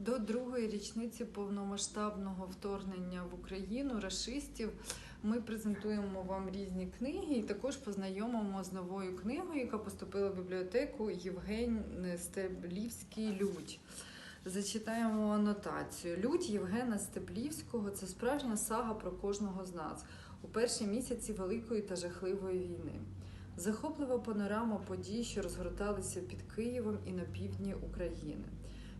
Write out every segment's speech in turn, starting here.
До другої річниці повномасштабного вторгнення в Україну рашистів ми презентуємо вам різні книги і також познайомимо з новою книгою, яка поступила в бібліотеку Євген Стеблівський Людь. Зачитаємо анотацію. Людь Євгена Стеблівського це справжня сага про кожного з нас у перші місяці великої та жахливої війни. Захоплива панорама подій, що розгорталися під Києвом і на півдні України.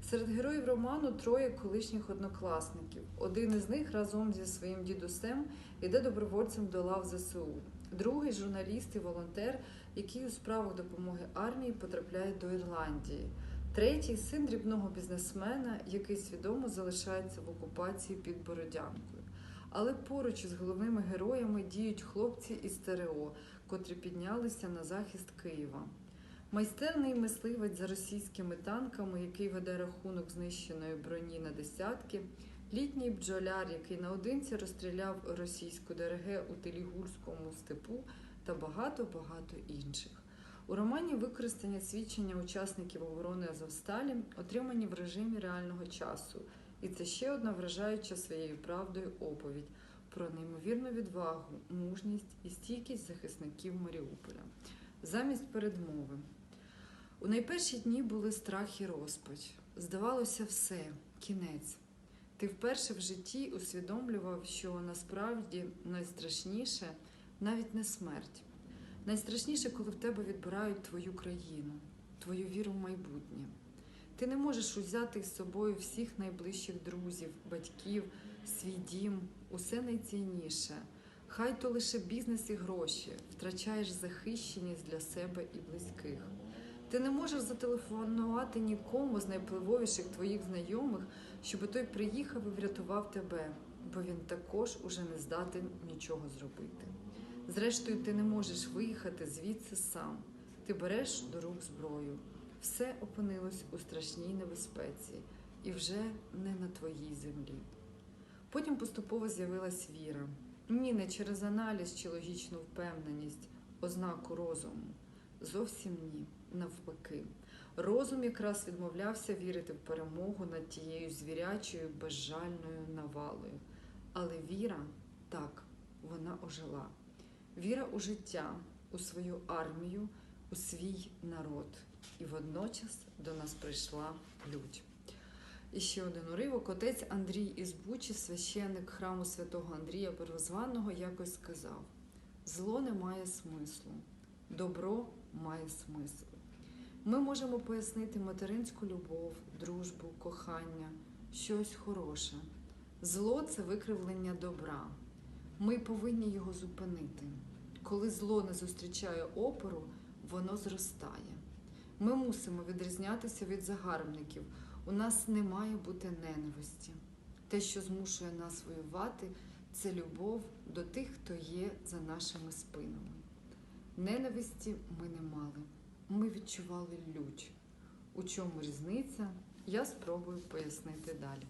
Серед героїв роману троє колишніх однокласників. Один із них разом зі своїм дідусем іде добровольцем до лав ЗСУ. Другий журналіст і волонтер, який у справах допомоги армії потрапляє до Ірландії. Третій син дрібного бізнесмена, який свідомо залишається в окупації під Бородянкою. Але поруч із головними героями діють хлопці із ТРО, котрі піднялися на захист Києва. Майстерний мисливець за російськими танками, який веде рахунок знищеної броні на десятки, літній бджоляр, який наодинці розстріляв російську ДРГ у Телігурському степу та багато-багато інших. У романі використані свідчення учасників оборони Азовсталі, отримані в режимі реального часу. І це ще одна вражаюча своєю правдою оповідь про неймовірну відвагу, мужність і стійкість захисників Маріуполя. Замість передмови. У найперші дні були страх і розпач. Здавалося, все, кінець. Ти вперше в житті усвідомлював, що насправді найстрашніше навіть не смерть. Найстрашніше, коли в тебе відбирають твою країну, твою віру в майбутнє. Ти не можеш узяти з собою всіх найближчих друзів, батьків, свій дім, усе найцінніше. Хай то лише бізнес і гроші, втрачаєш захищеність для себе і близьких. Ти не можеш зателефонувати нікому з найвпливовіших твоїх знайомих, щоб той приїхав і врятував тебе, бо він також уже не здатен нічого зробити. Зрештою, ти не можеш виїхати звідси сам. Ти береш до рук зброю. Все опинилось у страшній небезпеці і вже не на твоїй землі. Потім поступово з'явилась віра. Ні, не через аналіз чи логічну впевненість, ознаку розуму. Зовсім ні, навпаки. Розум якраз відмовлявся вірити в перемогу над тією звірячою безжальною навалою. Але віра так, вона ожила. Віра у життя, у свою армію, у свій народ. І водночас до нас прийшла лють. І ще один уривок. Отець Андрій із Бучі, священник храму святого Андрія Первозваного, якось сказав: зло не має смислу, добро має смисл. Ми можемо пояснити материнську любов, дружбу, кохання, щось хороше. Зло це викривлення добра. Ми повинні його зупинити. Коли зло не зустрічає опору, воно зростає. Ми мусимо відрізнятися від загарбників. У нас не має бути ненависті. Те, що змушує нас воювати, це любов до тих, хто є за нашими спинами. Ненависті ми не мали. Ми відчували лють. У чому різниця? Я спробую пояснити далі.